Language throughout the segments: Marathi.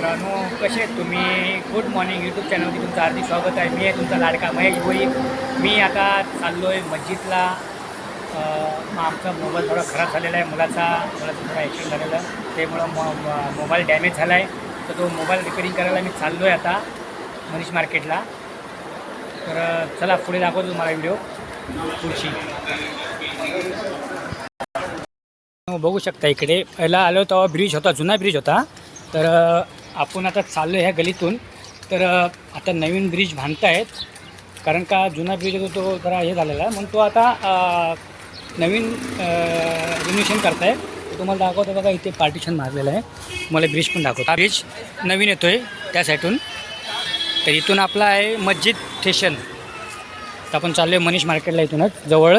मित्रांनो कसे आहेत तुम्ही? गुड मॉर्निंग यूट्यूब चॅनलमध्ये तुमचं हार्दिक स्वागत आहे. मी आहे तुमचा लाडका महेश भोई मी आता चाललो आहे मस्जिदला मग आमचा मोबाईल थोडा खराब झालेला आहे. मुलाचा मुलाचा थोडा ॲक्सिडेंट झालेला आहे. त्यामुळं मो मोबाईल डॅमेज झाला आहे तर तो मोबाईल रिपेरिंग करायला मी चाललो आहे आता मनीष मार्केटला. तर चला पुढे दाखवतो तुम्हाला व्हिडिओ पुढची. हो, बघू शकता इकडे. पहिला आलो तेव्हा ब्रिज होता जुना ब्रिज होता. तर आपण आता चाललो ह्या गलीतून. तर आता नवीन ब्रिज बांधतायत. कारण का जुना ब्रिज होतो तो जरा हे झालेला आहे. म्हणून तो आता नवीन रिन्युएशन करताय तुम्हाला दाखवतो बघा इथे पार्टिशन मारलेलं आहे. मला ब्रिज पण दाखवतो. हा ब्रिज नवीन येतो आहे त्या साईडून तर इथून आपला आहे मस्जिद स्टेशन तर आपण चाललो आहे मनीष मार्केटला इथूनच जवळ.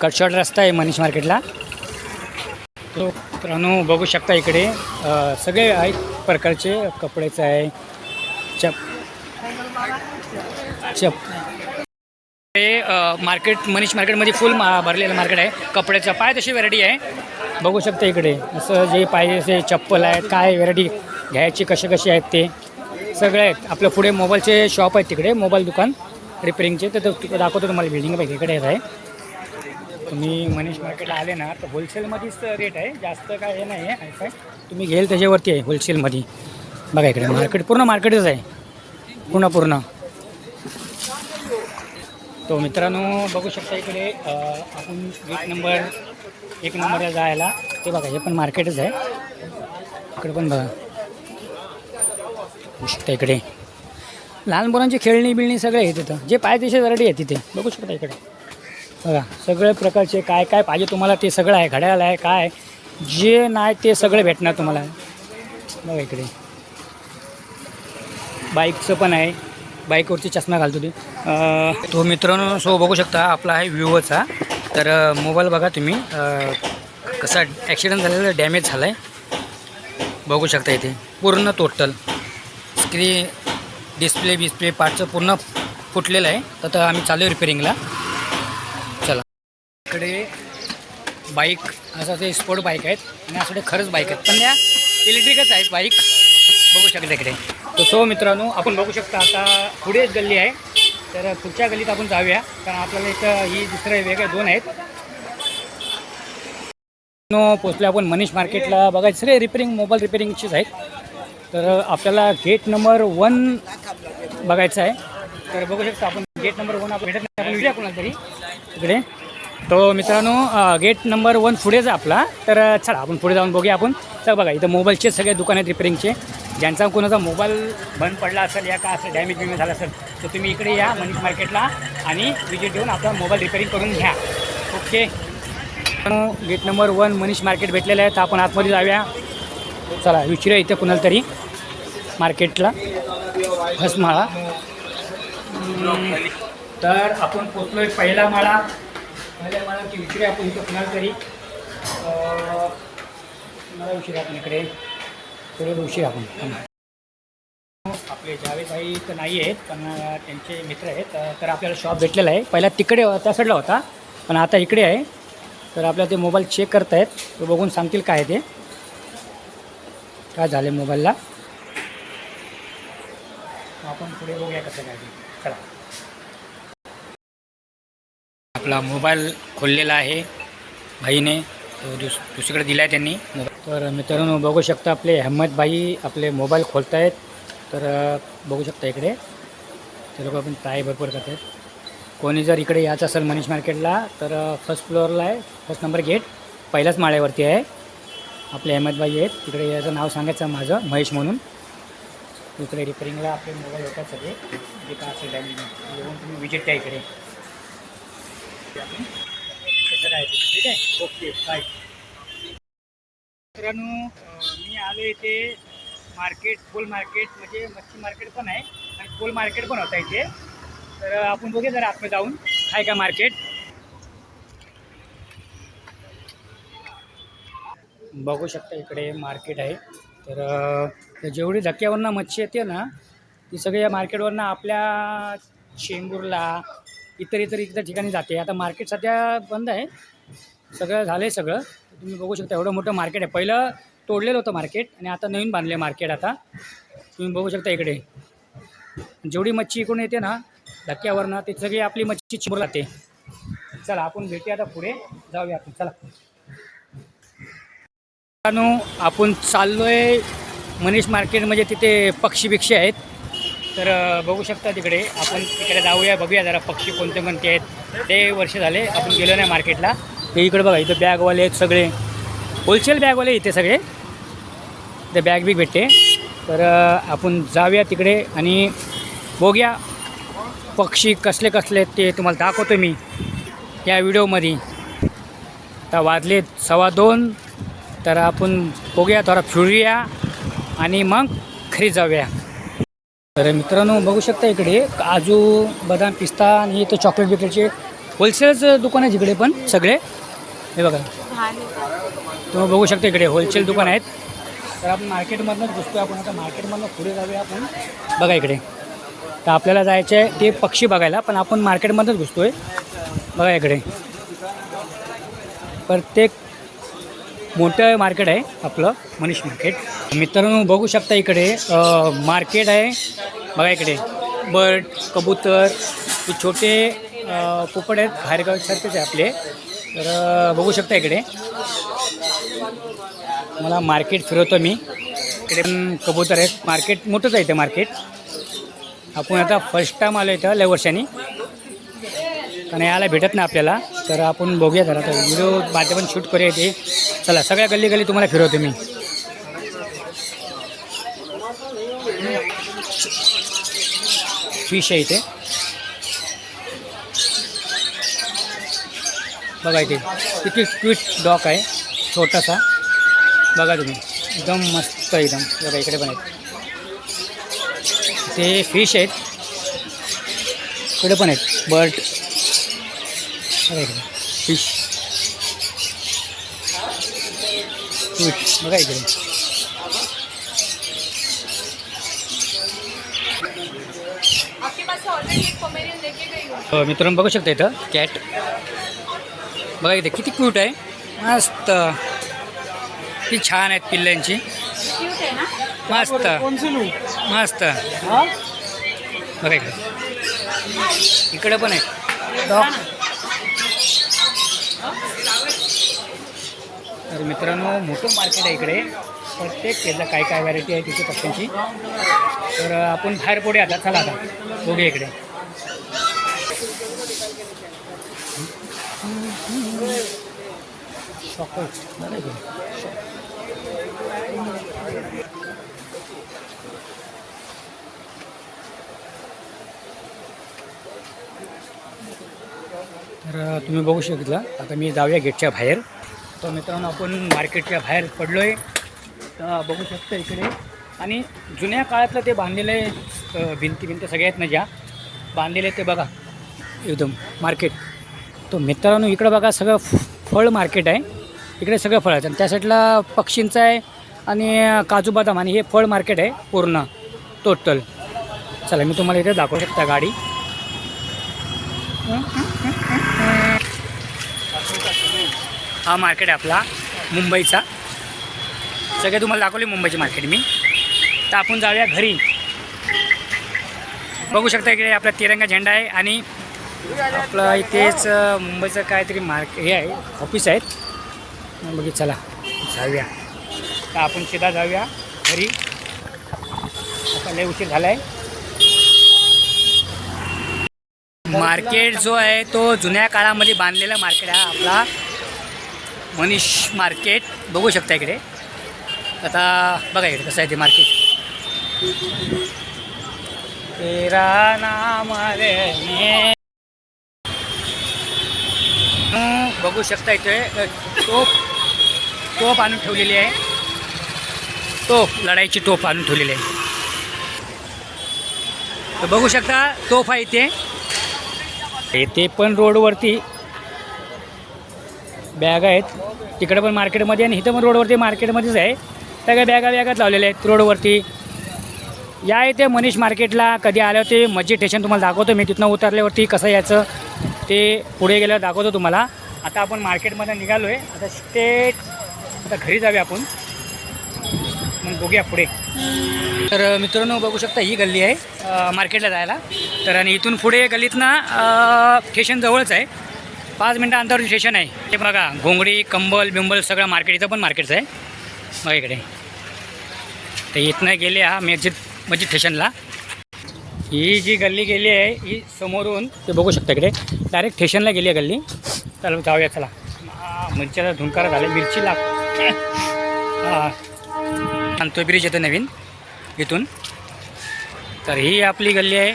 कटशॉट रस्ता आहे मनीष मार्केटला तो मित्रांनो बघू शकता इकडे सगळे आहेत. प्रकारचे कपड्याचं आहे. चप चप हे मार्केट मनीष मार्केटमध्ये फुल मा भरलेलं मार्केट आहे. कपड्याचं पाय तशी व्हरायटी आहे. बघू शकता इकडे. असं जे पाहिजे असे चप्पल आहेत काय व्हरायटी घ्यायची कसे कसे आहेत ते सगळे आहेत. आपल्या पुढे मोबाईलचे शॉप आहेत तिकडे मोबाईल दुकान रिपेरिंगचे तर दाखवतो तुम्हाला बिल्डिंग पैकी इकडे आहे. तुम्ही मनीष मार्केटला आले ना तर होलसेलमध्येच रेट आहे. जास्त काय हे नाही आहे काय तुम्ही घेईल त्याच्यावरती आहे होलसेलमध्ये बघा इकडे मार्केट पूर्ण मार्केटच आहे. पूर्ण पूर्ण. तो मित्रांनो बघू शकता इकडे आपण गेट नंबर एक नंबरला जायला ते बघा हे पण मार्केटच आहे. इकडे पण बघा. बघू शकता इकडे. लहान मुलांची खेळणी बिळणी सगळे आहे तिथं जे पाहिजे तसे व्हरायटी आहे तिथे. बघू शकता इकडे. बघा सगळ्या प्रकारचे काय काय पाहिजे तुम्हाला ते सगळं आहे घड्याळ आहे काय जे नाही ते सगळे भेटणार तुम्हाला. बघा इकडे. बाईकचं पण आहे. बाईकवरची चष्मा घालतो ते तो मित्रांनो सो बघू शकता आपला आहे विवोचा तर मोबाईल बघा तुम्ही. कसा ॲक्सिडेंट झालेला डॅमेज झाला आहे बघू शकता इथे. पूर्ण टोटल स्क्रीन डिस्प्ले बिस्प्ले पार्टचं पूर्ण फुटलेलं आहे. तर आम्ही चालू रिपेरिंगला चला. इकडे बाईक असं ते स्पोर्ट बाईक आहेत आणि असं खरंच बाईक आहेत. पण त्या इलेक्ट्रिकच आहेत बाईक बघू शकता इकडे. तर सो मित्रांनो आपण बघू शकता आता पुढेच गल्ली आहे. तर पुढच्या गल्लीत आपण जाऊया. कारण आपल्याला इथं ही दुसरं वेगळे दोन आहेत. नो पोचले आपण मनीष मार्केटला. बघायचं सगळे रिपेरिंग मोबाईल रिपेरिंगचेच आहेत. तर आपल्याला गेट नंबर वन बघायचं आहे. तर बघू शकता आपण गेट नंबर वन आपण भेटत नाही. आपण विचारूया कोणाला तरी. इकडे. तो मित्रांनो गेट नंबर वन पुढेच आपला. तर चला आपण पुढे जाऊन बघूया आपण. तर बघा इथं मोबाईलचे सगळे दुकान आहेत रिपेरिंगचे ज्यांचा कोणाचा मोबाईल बंद पडला असेल या का असं डॅमेज बिमेज झाला असेल तर तुम्ही इकडे या मनीष मार्केटला आणि विजिट देऊन आपला मोबाईल रिपेरिंग करून घ्या. Okay gate number one Manish market भेटलेलं आहे तर आपण आतमध्ये जाऊया. चला विचारूया इथं कुणाला तरी मार्केटला हसमाळा तर आपण पोचलोय पहिला माळा. पहिल्या माळाची विचारूया आपण इथं कुणाला तरी मला कुणाला आपण इकडे उशीर आपण. आपले आपले जावेदभाई तर नाही आहेत पण त्यांचे मित्र आहेत. तर आपल्याला शॉप भेटलेला आहे. पहिला तिकडे त्या साईडला होता पण आता इकडे आहे. तर आपल्याला ते मोबाईल चेक करतायत. ते बघून सांगतील काय ते. काय झाले मोबाईलला आपण पुढे बघूया कसं काय ते. चला. आपला मोबाईल खोललेला आहे भाईने. तो दुस दुसरीकडे दिला आहे त्यांनी. तर मित्रांनो बघू शकता आपले अहमदबाई आपले मोबाईल खोलत आहेत तर बघू शकता इकडे. ते लोक आपण ट्राय भरपूर करत आहेत कोणी जर इकडे यायचं असेल मनीष मार्केटला तर फर्स्ट फ्लोअरला आहे. फर्स्ट नंबर गेट पहिल्याच माळ्यावरती आहे. आपले अहमदबाई आहेत. तिकडे याचं नाव सांगायचं माझं महेश म्हणून. इकडे रिपेरिंगला आपले मोबाईल होतात सगळे. जे का असेल डॅमेज येऊन तुम्ही विजिट द्या इकडे. कसं काय ते, ठीक आहे? ओके बाय मित्रांनो मी आलो इथे मार्केट फुल मार्केट म्हणजे मच्छी मार्केट पण आहे आणि फुल मार्केट पण होता इथे. तर आपण बघूया जरा आतमध्ये जाऊन आहे का मार्केट बघू शकता इकडे मार्केट आहे. तर जेवढी धक्क्यावरनं मच्छी येते ना ती सगळी या मार्केटवरनं आपल्या चेंबूरला इतर इतर इतर ठिकाणी जाते. आता मार्केट सध्या बंद आहे. सगळं झालं आहे सगळं. तुम्ही बघू शकता एवढं मोठं मार्केट आहे. पहिलं तोडलेलं होतं मार्केट आणि आता नवीन बांधले मार्केट आता. तुम्ही बघू शकता इकडे. जेवढी मच्छी इकडून येते ना धक्क्यावरनं ते सगळी आपली मच्छी चिमूर जाते. चला आपण भेटूया आता पुढे. जाऊया आपण. चला. मित्रांनो, आपण आहे मनीष मार्केट म्हणजे तिथे पक्षी बिक्षी आहेत. तर बघू शकता तिकडे. आपण तिकडे जाऊया बघूया जरा पक्षी कोणते कोणते आहेत. ते वर्ष झाले आपण गेलो नाही मार्केटला. ते इकडे बघा इथं बॅगवाले आहेत सगळे. होलसेल बॅगवाले इथे सगळे. ते बॅग बी भेटते. तर आपण जाऊया तिकडे आणि बघूया पक्षी कसले कसले आहेत ते तुम्हाला दाखवतो मी या व्हिडिओमध्ये. तर वाजले सव्वा दोन. तर आपण बघूया थोडा फिरूया आणि मग खरी जाऊया. तर मित्रांनो बघू शकता इकडे काजू बदाम पिस्ता आणि इथं चॉकलेट बिकलेटचे होलसेलचं दुकान आहे जिकडे पण सगळे. हे बघा. तुम्ही बघू शकता इकडे होलसेल दुकान आहेत. तर आपण मार्केटमधनंच घुसतो आपण. आता मार्केटमधनं पुढे जाऊया आपण. बघा इकडे. तर आपल्याला जायचं आहे ते पक्षी बघायला पण आपण मार्केटमधनंच घुसतो आहे बघा इकडे. प्रत्येक मोठं मार्केट आहे आपलं मनीष मार्केट. मित्रांनो बघू शकता इकडे मार्केट आहे. बघा इकडे बर्ड कबूतर हे छोटे अ, पोपट आहेत बाहेरगावसारखेच आहे आपले. तर बघू शकता इकडे. मला मार्केट फिरवतो मी. इकडे पण कबूतर आहेत. मार्केट मोठंच आहे ते मार्केट. आपण आता फर्स्ट टाईम आलो इथं लय वर्षांनी. कारण यायला भेटत नाही आपल्याला. तर आपण बघूया जरा. तर व्हिडिओ माध्यमात पण शूट करूया ते चला सगळ्या गल्ली गल्ली तुम्हाला फिरवतो मी. फिश आहे इथे. बघा इथे. किती क्विट डॉक आहे. छोटासा. बघा तुम्ही. एकदम मस्त एकदम. बघा इकडे पण आहेत. ते फिश आहेत. इकडे पण आहेत. बर्ड बघा फिश बघा इकडे मित्रांनो बघू शकता इथं कॅट बघा इथे किती क्यूट आहे. मस्त. किती छान आहेत पिल्लांची. मस्त. मस्त. बघा इकडे. इकडे पण आहे. डॉग तर मित्रांनो मोठं मार्केट आहे इकडे. प्रत्येक याचा काय काय व्हरायटी आहे तिथे पक्ष्यांची. तर आपण बाहेर पुढे आता चला आता. बघूया इकडे. तर तुम्ही बघू शकता. आता मी जाऊया गेटच्या बाहेर. तर मित्रांनो आपण मार्केटच्या बाहेर पडलो आहे तर बघू शकता इकडे. आणि जुन्या काळातलं ते बांधलेले आहे भिंती भिंत सगळ्या आहेत ना ज्या? बांधलेले ते बघा एकदम मार्केट. तो मित्रांनो इकडं बघा सगळं फळ मार्केट आहे. इकडे सगळं फळ आहेत आणि त्या साईडला पक्षींचं आहे आणि काजू बदाम आणि हे फळ मार्केट आहे पूर्ण टोटल. चला मी तुम्हाला इथे दाखवू शकता गाडी. हा मार्केट आहे आपला मुंबईचा. सगळे तुम्हाला दाखवले मुंबईचे मार्केट मी तर आपण जाऊया घरी. बघू शकता इकडे आपला तिरंगा झेंडा आहे आणि आपलं इथेच मुंबईचं काहीतरी मार्क हे आहे ऑफिस आहेत. मग चला जाऊया. तर आपण सीधा जाऊया घरी. आता लय उशीर झाला आहे मार्केट जो आहे तो जुन्या काळामध्ये बांधलेला मार्केट आहे आपला. मनीष मार्केट. बघू शकता इकडे. आता बघा इकडे कसं आहे ते मार्केट. तेरा नाम बघू शकता इथे टोप तोफ आणून ठेवलेली आहे. तोफ लढाईची तोफ आणून ठेवलेली आहे. तर बघू शकता तोफ आहे इथे. इथे पण रोडवरती बॅग आहेत. तिकडे पण मार्केटमध्ये आणि इथं पण रोडवरती मार्केटमध्येच आहे. सगळ्या बॅगा बॅगाच लावलेल्या आहेत रोडवरती. या इथे मनीष मार्केटला कधी आलं ते मस्जिद स्टेशन तुम्हाला दाखवतो. मी तिथनं उतरल्यावरती कसं यायचं ते पुढे गेल्यावर दाखवतो तुम्हाला. आता आपण मार्केटमध्ये निघालो आहे आता स्टेट आता घरी जाऊया आपण. मग बघूया पुढे. तर मित्रांनो बघू शकता ही गल्ली आहे मार्केटला जायला. तर आणि इथून पुढे गल्लीतनं स्टेशन जवळच आहे. पाच मिनटं अंतरावर स्टेशन आहे. ते बघा घोंगडी कंबल बिंबल सगळं मार्केट इथं पण मार्केटच आहे. बघा इकडे. तर इथनं गेले हा मस्जिद मस्जिद स्टेशनला ही जी गल्ली गेली आहे ही समोरून ते बघू शकता इकडे. डायरेक्ट स्टेशनला गेली आहे गल्ली. चला जाऊया चला. मिरच्याला मिरच्याचा धुंकारा झाला. मिरची लाग हां. तो ब्रिज येतं नवीन इथून. तर ही आपली गल्ली आहे.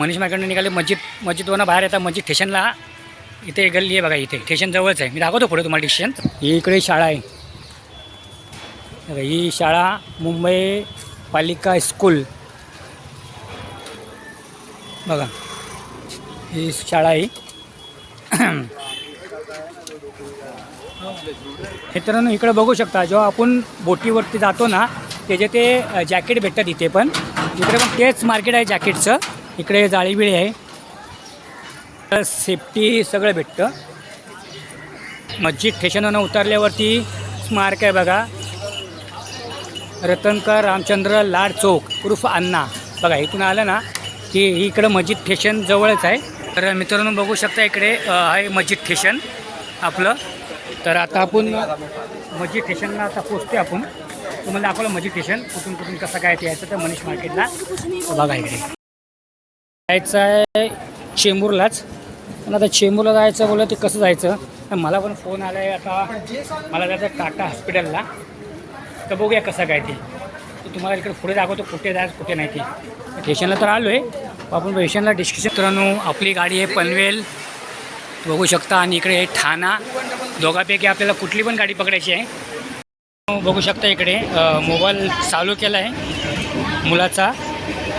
मनीष मार्केटने निघाले मस्जिद मस्जिदवरनं बाहेर येतात मस्जिद स्टेशनला. इथे गल्ली आहे बघा इथे. स्टेशन जवळच आहे. मी दाखवतो पुढे तुम्हाला स्टेशन ही इकडे शाळा आहे. ही शाळा मुंबई पालिका स्कूल. बघा ही शाळा आहे. मित्रांनो इकडे बघू शकता जेव्हा आपण बोटीवरती जातो ना त्याचे ते जॅकेट भेटतात इथे पण. इकडे पण तेच मार्केट आहे जॅकेटचं. इकडे जाळीबिळी आहे. तर सेफ्टी सगळं भेटतं. मस्जिद स्टेशनवरून उतरल्यावरती स्मारक आहे बघा. रतनकर रामचंद्र लाड चौक उर्फ अण्णा. बघा इथून आलं ना की इकडं मस्जिद स्टेशन जवळच आहे. तर मित्रांनो बघू शकता इकडे आहे मस्जिद स्टेशन आपलं. तर आता आपण मस्जिद स्टेशनला आता पोचते आपण. तुम्हाला दाखवलं मस्जिद स्टेशन कुठून कुठून कसं काय ते यायचं तर मनीष मार्केटला. बघा इकडे. जायचं आहे चेंबूरलाच. पण आता चेंबूरला जायचं बोललं ते कसं जायचं? तर मला पण फोन आला आहे आता. मला जायचं टाटा हॉस्पिटलला. तर बघूया कसं काय ते. तर तुम्हाला इकडे पुढे दाखवतो कुठे जायचं कुठे नाही ते. स्टेशनला तर आलो आहे आपण स्टेशनला डिस्कशन मित्रांनो आपली गाडी आहे पनवेल. बघू शकता. आणि इकडे आहे ठाणा. दोघापैकी आपल्याला कुठली पण गाडी पकडायची आहे. बघू शकता इकडे मोबाईल चालू केला आहे मुलाचा.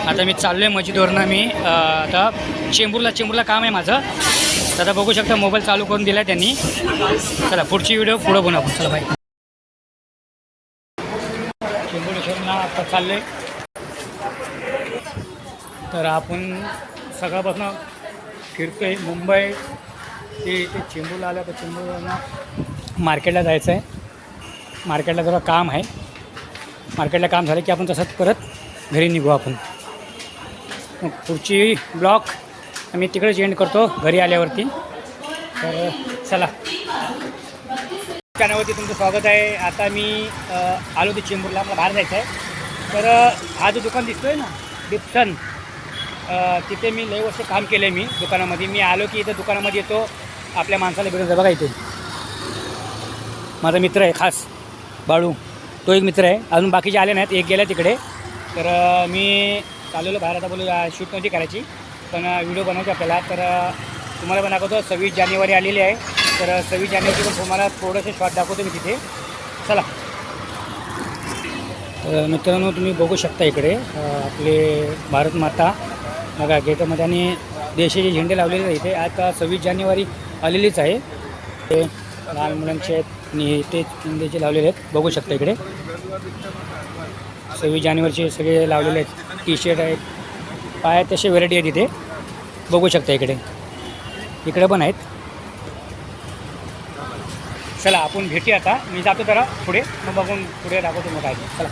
आता मी चाललो आहे मस्जिदवरनं मी आता चेंबूरला चेंबूरला काम आहे माझं. तर आता बघू शकता मोबाईल चालू करून दिला आहे त्यांनी. चला पुढची व्हिडिओ पुढं बनवू आपण. चला बाय चेंबूरला आता चाललो आहे तर आपण सकाळपासून फिरतो आहे मुंबई. ते इथे चेंबूरला आलं तर चेंबूरवरनं मार्केटला जायचं आहे मार्केटला जरा काम आहे. मार्केटला काम झालं की आपण तसंच परत घरी निघू आपण. मग पुढची ब्लॉक आम्ही तिकडेच एंड करतो घरी आल्यावरती. तर चला. कानावरती तुमचं स्वागत आहे. आता मी आलो ते चेंबूरला मला बाहेर जायचं आहे. तर हा जो दुकान दिसतो आहे ना डिप्सन तिथे मी लई वर्ष काम केलं आहे मी दुकानामध्ये. मी आलो की इथं दुकानामध्ये येतो आपल्या माणसाला भेटून बघा इथे. माझा मित्र आहे खास. बाळू. तो एक मित्र आहे. अजून बाकीचे आले नाहीत. एक गेला तिकडे. तर मी चाललेलो बाहेर. आता बोलू शूट नव्हती करायची पण व्हिडिओ बनवायची आपल्याला. तर तुम्हाला पण दाखवतो सव्वीस जानेवारी आलेली आहे. तर सव्वीस जानेवारी पण तुम्हाला थोडंसं शॉट दाखवतो मी तिथे. चला. तर मित्रांनो तुम्ही बघू शकता इकडे आपले भारत माता. बघा गेटमध्ये आणि देशाचे झेंडे लावलेले आहेत इथे. आता सव्वीस जानेवारी आलेलीच आहे. ते लहान मुलांचे आहेत आणि ते इंडियाचे लावलेले आहेत बघू शकता इकडे. सव्वीस जानेवारीचे सगळे लावलेले आहेत. टी शर्ट आहेत. पाय तसे व्हरायटी आहेत इथे बघू शकता इकडे. इकडे पण आहेत. चला आपण भेटूया आता. मी जातो जरा पुढे. मग बघून पुढे दाखवतो मग काय चला.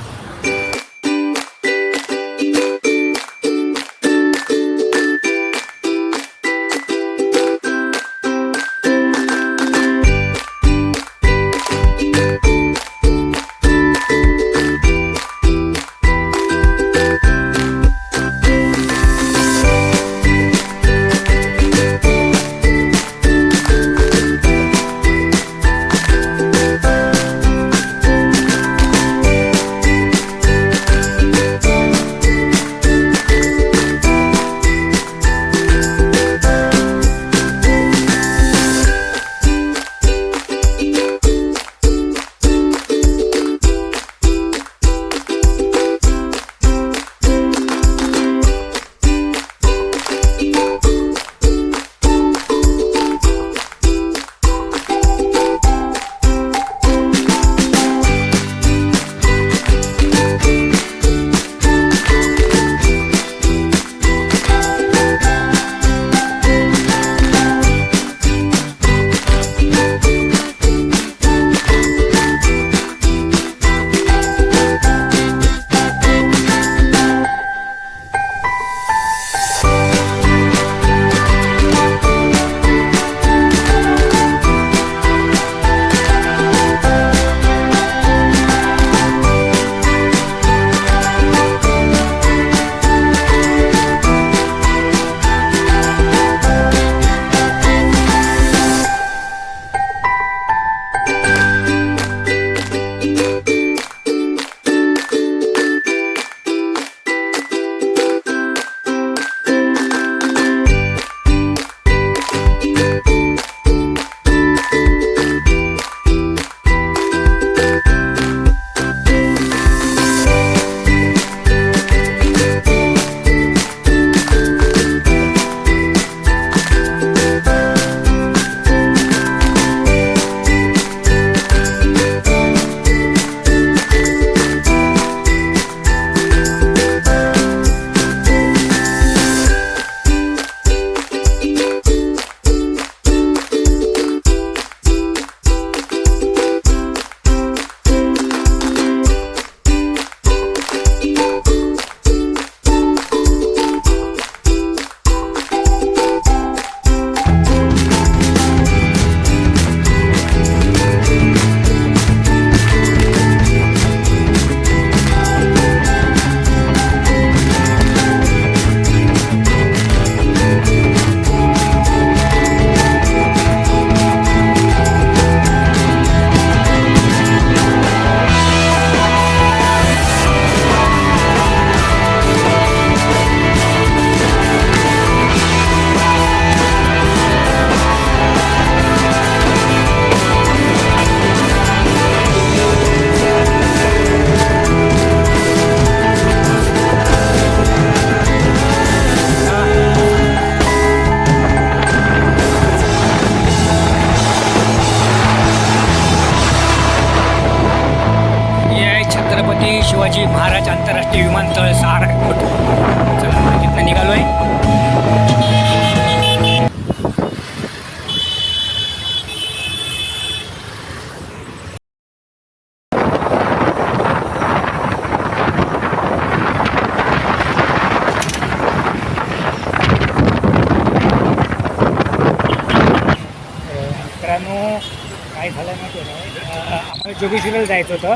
काय झालं माहिती आहे आम्हाला जोगेश्वरीला जायचं होतं.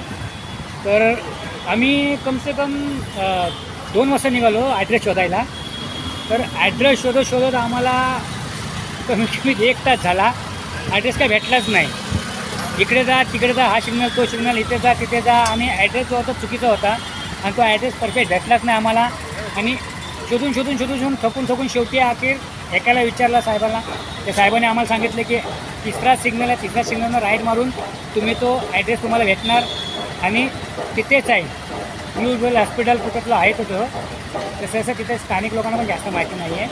तर आम्ही कमसे कम दोन वाजता निघालो ॲड्रेस शोधायला. तर ॲड्रेस शोधत शोधत आम्हाला कमीत कमी एक तास झाला. ॲड्रेस काय भेटलाच नाही. इकडे जा तिकडे जा हा सिग्नल तो सिग्नल इथे जा तिथे जा. आणि ॲड्रेस जो होता चुकीचा होता. आणि तो ॲड्रेस परफेक्ट भेटलाच नाही आम्हाला. आणि शोधून शोधून शोधून शोधून थकून थकून शेवटी अखेर एकाला विचारला साहेबांना. तर साहेबांनी आम्हाला सांगितलं की तिसरा सिग्नल आहे तिसऱ्या सिग्नलनं राईट मारून तुम्ही तो ॲड्रेस तुम्हाला भेटणार आणि तिथेच आहे. न्यू वेल हॉस्पिटल कुठलं आहे होतं तसं असं तिथे स्थानिक लोकांना पण जास्त माहिती नाही आहे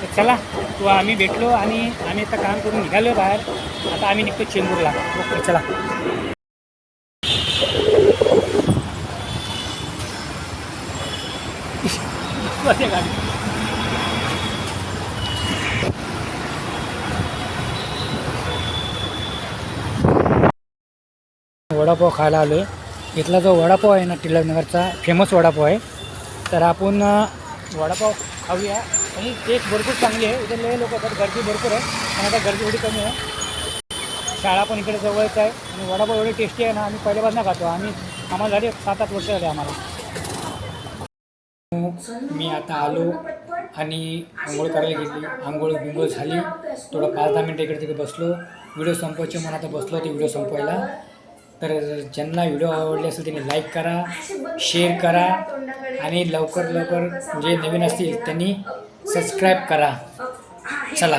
तर चला तो आम्ही भेटलो आणि आम्ही आता काम करून निघालो बाहेर. आता आम्ही निघतो चेंबूरला. ओके चला. गाडी. वडापाव खायला आलो आहे इथला जो वडापाव आहे ना टिळकनगरचा फेमस वडापाव आहे. तर आपण वडापाव खाऊया. आणि टेस्ट भरपूर चांगली आहे. इथे लय लोक येतात गर्दी भरपूर आहे. पण आता गर्दी एवढी कमी आहे. शाळा पण इकडे जवळच आहे. आणि वडापाव एवढे टेस्टी आहे ना आम्ही पहिल्यापासून खातो. आम्ही आम्हाला झाले सात आठ वर्ष झाले आम्हाला. मी आता आलो आणि आंघोळ करायला गेली. आंघोळ बिंगोळ झाली. थोडं पाच दहा मिनटं इकडे तिकडे बसलो. व्हिडिओ संपवायचे मला आता बसलो ते व्हिडिओ संपवायला. तर ज्यांना व्हिडिओ आवडले असेल त्यांनी लाईक करा शेअर करा आणि लवकर लवकर जे नवीन असतील त्यांनी सबस्क्राईब करा. चला.